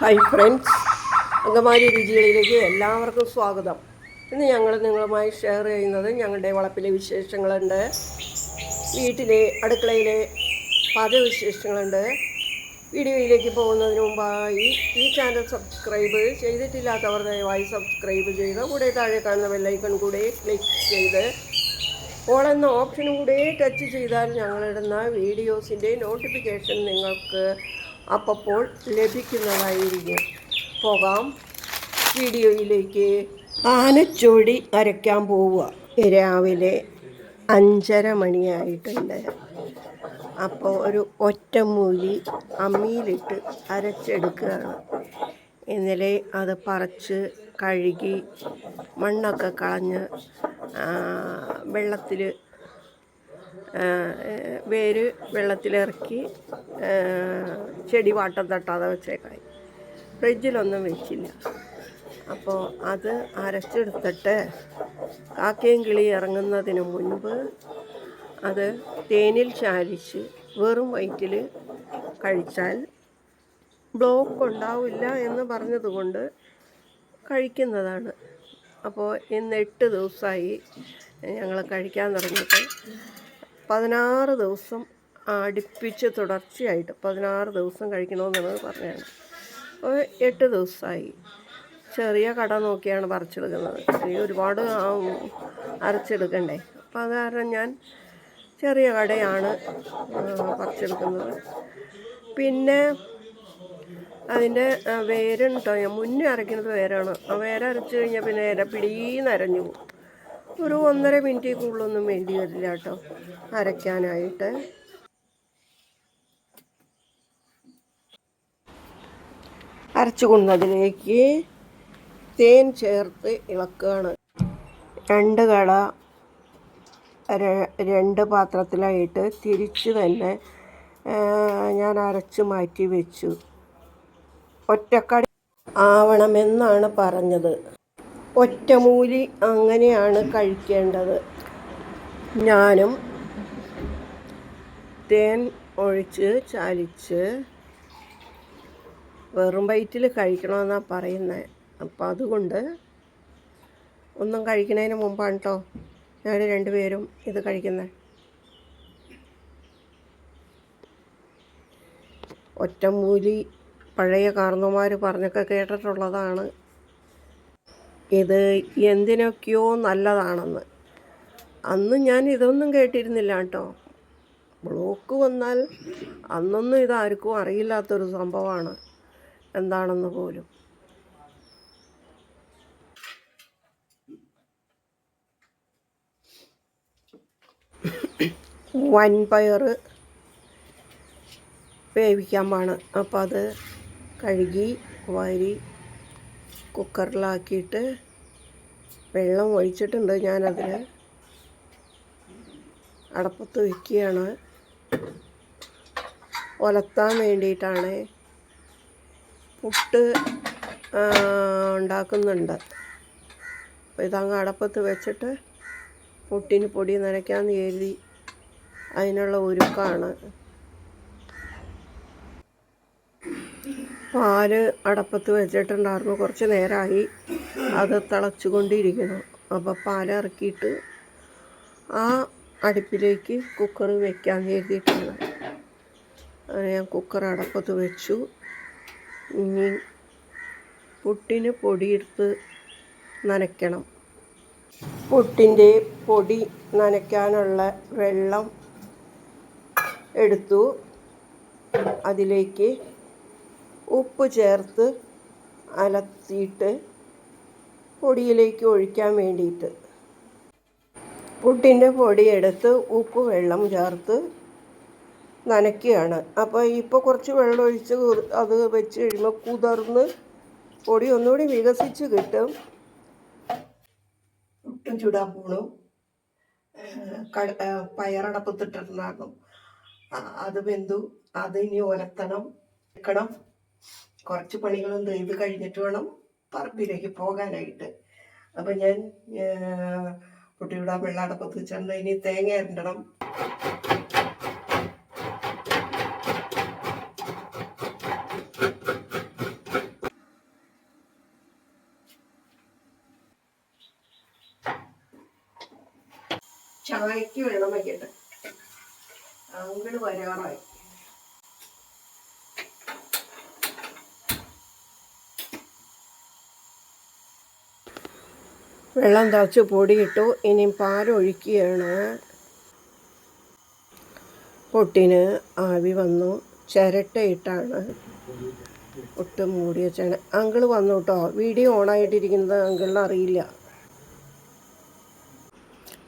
Hi friends അങ്കമാരി രുചികളിലേക്ക് എല്ലാവർക്കും സ്വാഗതം. ഇന്ന് ഞങ്ങൾ നിങ്ങളുമായി ഷെയർ ചെയ്യുന്നത് ഞങ്ങളുടെ വളപ്പിലെ വിശേഷങ്ങളുണ്ട്. വീട്ടിലെ അടുക്കളയിലെ പാചകവിശേഷങ്ങളുണ്ട് വീഡിയോയിലേക്ക് പോകുന്നതിന് മുമ്പായി ഈ ചാനൽ സബ്സ്ക്രൈബ് ചെയ്തിട്ടില്ലാത്തവർ ദയവായി സബ്സ്ക്രൈബ് ചെയ്ത് കൂടെ താഴെ കാണുന്ന ബെല്ലൈക്കൺ കൂടെ ക്ലിക്ക് ചെയ്ത് ഓൾ എന്ന ഓപ്ഷനും കൂടെ ടച്ച് ചെയ്താൽ ഞങ്ങളിടുന്ന വീഡിയോസിന്റെ നോട്ടിഫിക്കേഷൻ നിങ്ങൾക്ക് അപ്പോൾ ലഭിക്കുന്നതായിരിക്കും. പോകാം. വീഡിയോയിലേക്ക് ആനച്ചോടി അരയ്ക്കാൻ പോവുക. രാവിലെ അഞ്ചര മണിയായിട്ടുണ്ട്. അപ്പോൾ ഒരു ഒറ്റമൂലി അമ്മിയിലിട്ട് അരച്ചെടുക്കുകയാണ്. ഇന്നലെ അത് പറിച്ച് കഴുകി മണ്ണൊക്കെ കളഞ്ഞ് വെള്ളത്തിൽ വേര് വെള്ളത്തിലിറക്കി ചെടി വാട്ടം തട്ടാതെ വെച്ചേക്കായി. ഫ്രിഡ്ജിലൊന്നും വെച്ചില്ല. അപ്പോൾ അത് അരച്ചെടുത്തിട്ട് കാക്കയും കിളി ഇറങ്ങുന്നതിന് മുൻപ് അത് തേനിൽ ചാലിച്ച് വെറും വയറ്റിൽ കഴിച്ചാൽ ബ്ലോക്ക് ഉണ്ടാവില്ല എന്ന് പറഞ്ഞതുകൊണ്ട് കഴിക്കുന്നതാണ്. അപ്പോൾ ഇന്ന് എട്ട് ദിവസമായി ഞങ്ങൾ കഴിക്കാൻ തുടങ്ങിയിട്ട് പതിനാറ് ദിവസം അടുപ്പിച്ച് തുടർച്ചയായിട്ട് പതിനാറ് ദിവസം കഴിക്കണമെന്നുള്ളത് പറഞ്ഞാണ് അപ്പോൾ എട്ട് ദിവസമായി. ചെറിയ കട നോക്കിയാണ് പറിച്ചെടുക്കുന്നത്. ഒരുപാട് അരച്ചെടുക്കണ്ടേ? അപ്പോൾ അത് കാരണം ഞാൻ ചെറിയ കടയാണ് പറിച്ചെടുക്കുന്നത്. പിന്നെ അതിന്റെ വേരുണ്ടോ ഞാൻ മുന്നേ അരയ്ക്കുന്നത് വേരാണ്. ആ വേര അരച്ച് കഴിഞ്ഞാൽ പിന്നെ ഇര പിടീന്ന് അരഞ്ഞു പോകും. ഒരു ഒന്നര മിനിറ്റ് കൂടുതലൊന്നും വേണ്ടി വരില്ല കേട്ടോ. അരയ്ക്കാനായിട്ട്. അരച്ചു കൊണ്ടതിലേക്ക് തേൻ ചേർത്ത് ഇളക്കുകയാണ്. രണ്ട് കട രണ്ട് പാത്രത്തിലായിട്ട് തിരിച്ച് തന്നെ ഞാൻ അരച്ച് മാറ്റി വെച്ചു. ഒറ്റക്കടി ആവണമെന്നാണ് പറഞ്ഞത്. ഒറ്റമൂലി അങ്ങനെയാണ് കഴിക്കേണ്ടത്. ഞാനും തേൻ ഒഴിച്ച് ചാലിച്ച് വെറും വയറ്റിൽ കഴിക്കണമെന്നാണ് പറയുന്നത് അപ്പം അതുകൊണ്ട് ഒന്നും കഴിക്കുന്നതിന് മുമ്പാണ് കേട്ടോ ഞങ്ങൾ രണ്ടുപേരും ഇത് കഴിക്കുന്നത് ഒറ്റമൂലി പഴയ കാർന്നമാർ പറഞ്ഞൊക്കെ കേട്ടിട്ടുള്ളതാണ്. ഇത് എന്തിനൊക്കെയോ നല്ലതാണെന്ന്. അന്ന് ഞാൻ ഇതൊന്നും കേട്ടിരുന്നില്ല കേട്ടോ. ബ്ലോക്ക് വന്നാൽ അന്നൊന്നും ഇതാർക്കും അറിയില്ലാത്തൊരു സംഭവമാണ്. എന്താണെന്ന് പോലും. വൻപയർ വേവിക്കാൻ പാണ്. അപ്പോൾ അത് കഴുകി വാരി കുക്കറിലാക്കിയിട്ട് വെള്ളം ഒഴിച്ചിട്ടുണ്ട് ഞാനതിൽ അടപ്പത്ത് വയ്ക്കുകയാണ്. ഒലത്താൻ വേണ്ടിയിട്ടാണ് പുട്ട് ഉണ്ടാക്കുന്നുണ്ട്. അപ്പോൾ ഇതങ്ങ് അടപ്പത്ത് വെച്ചിട്ട് പുട്ടിന് പൊടി നനയ്ക്കാമെന്ന് കരുതി അതിനുള്ള ഒരുക്കാണ്. പാൽ അടപ്പത്ത് വെച്ചിട്ടുണ്ടായിരുന്നു കുറച്ച് നേരമായി അത് തിളച്ചുകൊണ്ടിരിക്കുന്നു. അപ്പോൾ പാൽ ഇറക്കിയിട്ട് ആ അടുപ്പിലേക്ക് കുക്കർ വെക്കാൻ കരുതിയിട്ടാണ്. അങ്ങനെ ഞാൻ കുക്കർ അടപ്പത്ത് വെച്ചു. ഇനി പുട്ടിന് പൊടിയെടുത്ത് നനയ്ക്കണം. പുട്ടിന്റെ പൊടി നനയ്ക്കാനുള്ള വെള്ളം എടുത്തു. അതിലേക്ക് ഉപ്പ് ചേർത്ത് അലത്തിയിട്ട് പൊടിയിലേക്ക് ഒഴിക്കാൻ വേണ്ടിയിട്ട്. പുട്ടിന്റെ പൊടിയെടുത്ത് ഉപ്പ് വെള്ളം ചേർത്ത് നനയ്ക്കുകയാണ്. അപ്പോൾ ഇപ്പോൾ കുറച്ച് വെള്ളം ഒഴിച്ച് അത് വെച്ച് കഴിയുമ്പോൾ കുതിർന്ന് പൊടി ഒന്നുകൂടി വികസിച്ച് കിട്ടും. പുട്ടും ചുടാൻ പോണു. പയറടപ്പത്തിട്ടിട്ടുണ്ടായിരുന്നു ആ, അത് വെന്തു. അത് ഇനി ഒലത്തണം. വെക്കണം. കുറച്ച് പണികളും ചെയ്ത് കഴിഞ്ഞിട്ട് വേണം പറമ്പിലേക്ക് പോകാനായിട്ട്. അപ്പം ഞാൻ കുട്ടിയുടെ വെള്ളാടപ്പത്ത് ചെന്ന് ഇനി തേങ്ങ ഇരണ്ടണം ചായക്ക് വെള്ളം വയ്ക്കട്ടെ. അങ്ങനെ വരാറായി. വെള്ളം തിളച്ച് പൊടിയിട്ടു ഇനി പാലൊഴിക്കുകയാണ് പൊട്ടിന് ആവി വന്നു. ചിരട്ടയിട്ടാണ് ഒട്ട് മൂടി വെച്ചാണ് അങ്കിൾ വന്നു കേട്ടോ വീഡിയോ ഓണായിട്ടിരിക്കുന്നത് അങ്കിളിന് അറിയില്ല.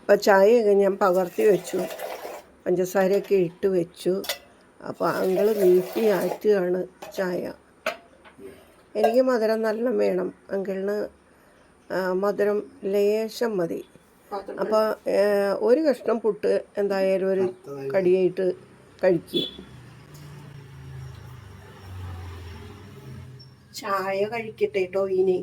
അപ്പോൾ ചായയൊക്കെ ഞാൻ പകർത്തി വെച്ചു. പഞ്ചസാരയൊക്കെ ഇട്ട് വെച്ചു. അപ്പോൾ അങ്കിൾ വീട്ടി ആറ്റുകയാണ് ചായ. എനിക്ക് മധുരം നല്ല വേണം. അങ്കിളിന് മധുരം ലേശം മതി. അപ്പോൾ ഒരു കഷ്ണം പുട്ട് എന്തായാലും ഒരു കടിയായിട്ട് കഴിക്കുക ചായ കഴിക്കട്ടെ കേട്ടോ ഇനി.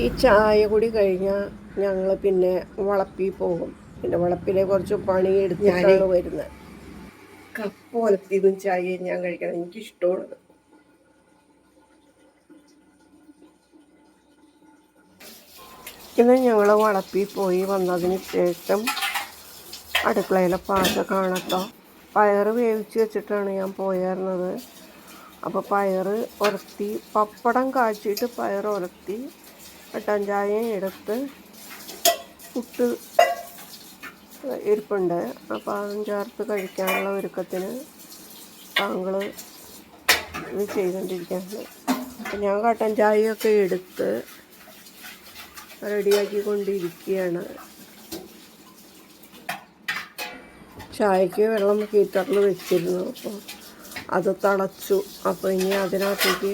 ഈ ചായ കൂടി കഴിഞ്ഞാൽ ഞങ്ങൾ പിന്നെ വളപ്പിൽ പോകും. പിന്നെ വളപ്പിലെ കുറച്ച് പണി എടുത്തിട്ടാണ് വരുന്നത്. കപ്പ് വളർത്തിയതും ചായ ഞാൻ കഴിക്കണം. എനിക്കിഷ്ടമാണ്. ഇന്ന് ഞങ്ങൾ വളപ്പി പോയി വന്നതിന് ശേഷം അടുക്കളയിലെ പാചകം കാണട്ടോ. പയറ് വേവിച്ച് വെച്ചിട്ടാണ് ഞാൻ പോയിരുന്നത്. അപ്പോൾ പയറ് ഉരത്തി പപ്പടം കാച്ചിട്ട് പയർ ഉരത്തി കട്ടൻ എടുത്ത് പുട്ട് ഇരിപ്പുണ്ട്. അപ്പോൾ അതും ചേർത്ത് കഴിക്കാനുള്ള ഒരുക്കത്തിന് താങ്കൾ ഇത് ചെയ്തുകൊണ്ടിരിക്കുകയാണ് ഞാൻ കട്ടൻ ചായയൊക്കെ എടുത്ത് റെഡിയാക്കിക്കൊണ്ടിരിക്കുകയാണ്. ചായക്ക് വെള്ളം ഹീറ്ററിൽ വെച്ചിരുന്നു. അപ്പോൾ അത് തളച്ചു. അപ്പോൾ ഇനി അതിനകത്തേക്ക്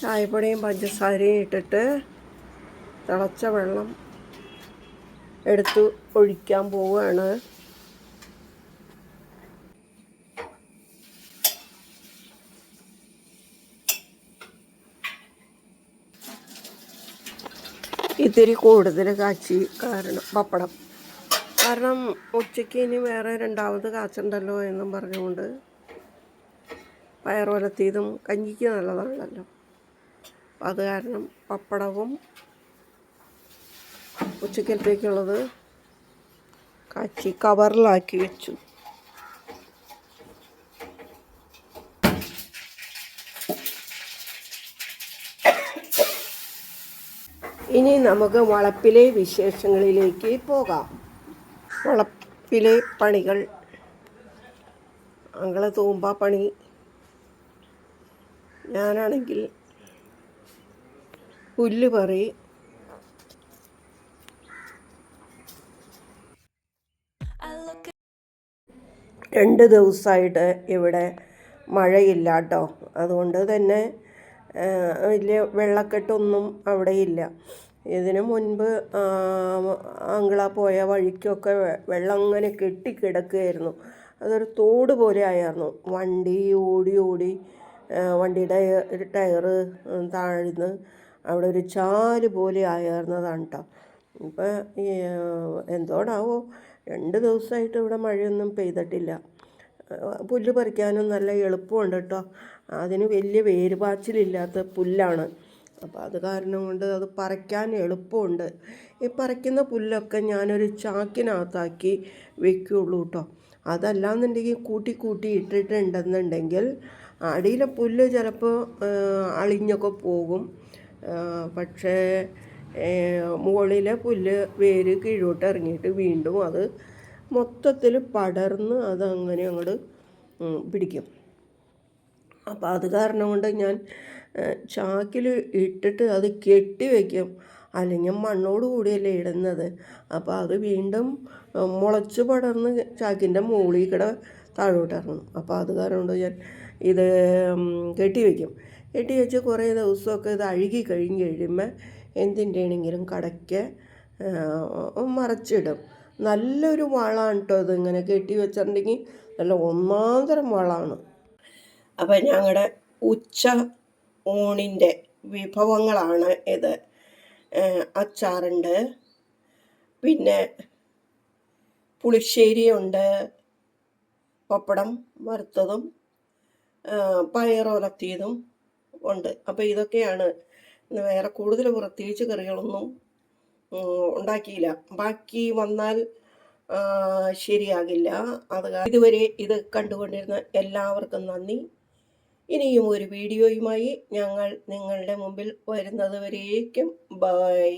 ചായപ്പൊടിയും പഞ്ചസാരയും ഇട്ടിട്ട് തിളച്ച വെള്ളം എടുത്ത് ഒഴിക്കാൻ പോവുകയാണ്. ഇത്തിരി കൂടുതൽ കാച്ചി കാരണം പപ്പടം. കാരണം ഉച്ചയ്ക്ക് ഇനി വേറെ രണ്ടാമത് കാച്ചുണ്ടല്ലോ എന്നും പറഞ്ഞുകൊണ്ട് പയർ ഉലത്തിയതും കഞ്ഞിക്ക് നല്ലതാണല്ലോ. അത് കാരണം പപ്പടവും ഉച്ചക്കലത്തേക്കുള്ളത് കാച്ചി കവറിലാക്കി വെച്ചു. ഇനി നമുക്ക് വളപ്പിലെ വിശേഷങ്ങളിലേക്ക് പോകാം. വളപ്പിലെ പണികൾ. അങ്കള തൂമ്പ പണി. ഞാനാണെങ്കിൽ പുല്ല് പറി. രണ്ട് ദിവസമായിട്ട് ഇവിടെ മഴയില്ല കേട്ടോ അതുകൊണ്ട് തന്നെ വലിയ വെള്ളക്കെട്ടൊന്നും അവിടെ ഇല്ല. ഇതിനു മുൻപ് അങ്കിള പോയ വഴിക്കൊക്കെ വെള്ളം അങ്ങനെ കെട്ടിക്കിടക്കുകയായിരുന്നു അതൊരു തോട് പോലെ ആയിരുന്നു വണ്ടി ഓടി ഓടി വണ്ടിയുടെ ടയറ് താഴ്ന്ന് അവിടെ ഒരു ചാൽ പോലെ ആയിരുന്നതാണ് കേട്ടോ ഇപ്പം എന്തോടാവോ രണ്ട് ദിവസമായിട്ട് ഇവിടെ മഴയൊന്നും പെയ്തിട്ടില്ല. പുല്ല് പറിക്കാനും നല്ല എളുപ്പമുണ്ട് കേട്ടോ. അതിന് വലിയ വേരുപാച്ചിലില്ലാത്ത പുല്ലാണ്. അപ്പോൾ അത് കാരണം കൊണ്ട് അത് പറിക്കാൻ എളുപ്പമുണ്ട്. ഈ പറിക്കുന്ന പുല്ലൊക്കെ ഞാനൊരു ചാക്കിനകത്താക്കി വെക്കുകയുള്ളൂ കേട്ടോ. അതല്ലാന്നുണ്ടെങ്കിൽ കൂട്ടി കൂട്ടി ഇട്ടിട്ടുണ്ടെന്നുണ്ടെങ്കിൽ അടിയിലെ പുല്ല് ചിലപ്പോൾ അളിഞ്ഞൊക്കെ പോകും. പക്ഷേ മുകളിലെ പുല്ല് വേര് കീഴോട്ട് ഇറങ്ങിയിട്ട് വീണ്ടും അത് മൊത്തത്തിൽ പടർന്ന് അതങ്ങനെ അങ്ങോട്ട് പിടിക്കും. അപ്പോൾ അത് കാരണം കൊണ്ട് ഞാൻ ചാക്കിൽ ഇട്ടിട്ട് അത് കെട്ടി വയ്ക്കും അല്ലെങ്കിൽ മണ്ണോട് കൂടിയല്ലേ ഇടുന്നത്. അപ്പോൾ അത് വീണ്ടും മുളച്ച് പടർന്ന് ചാക്കിന്റെ മുകളിൽ കൂടെ താഴോട്ടിറങ്ങും അപ്പോൾ അത് കാരണം കൊണ്ട് ഞാൻ ഇത് കെട്ടി വയ്ക്കും കെട്ടി വെച്ച് കുറേ ദിവസമൊക്കെ ഇത് അഴുകി കഴിഞ്ഞ് കഴിയുമ്പോൾ എന്തിന്റെ ആണെങ്കിലും കടയ്ക്ക് മറച്ചിടും. നല്ലൊരു വളമാണ് കേട്ടോ അത് ഇങ്ങനെ കെട്ടി വെച്ചിട്ടുണ്ടെങ്കിൽ നല്ല ഒന്നാന്തരം വളമാണ് അപ്പം ഞങ്ങളുടെ ഉച്ച ഊണിന്റെ വിഭവങ്ങളാണ് ഇത്. അച്ചാറുണ്ട്. പിന്നെ പുളിശ്ശേരിയുണ്ട്. പപ്പടം വറുത്തതും പയറുലത്തിയതും ഉണ്ട്. അപ്പോൾ ഇതൊക്കെയാണ് വേറെ കൂടുതൽ പ്രത്യേകിച്ച് കറികളൊന്നും ഉണ്ടാക്കിയില്ല. ബാക്കി വന്നാൽ ശരിയാകില്ല. അത് ഇതുവരെ ഇത് കണ്ടുകൊണ്ടിരുന്ന എല്ലാവർക്കും നന്ദി. ഇനിയും ഒരു വീഡിയോയുമായി ഞങ്ങൾ നിങ്ങളുടെ മുമ്പിൽ വരുന്നത് വരേക്കും ബൈ.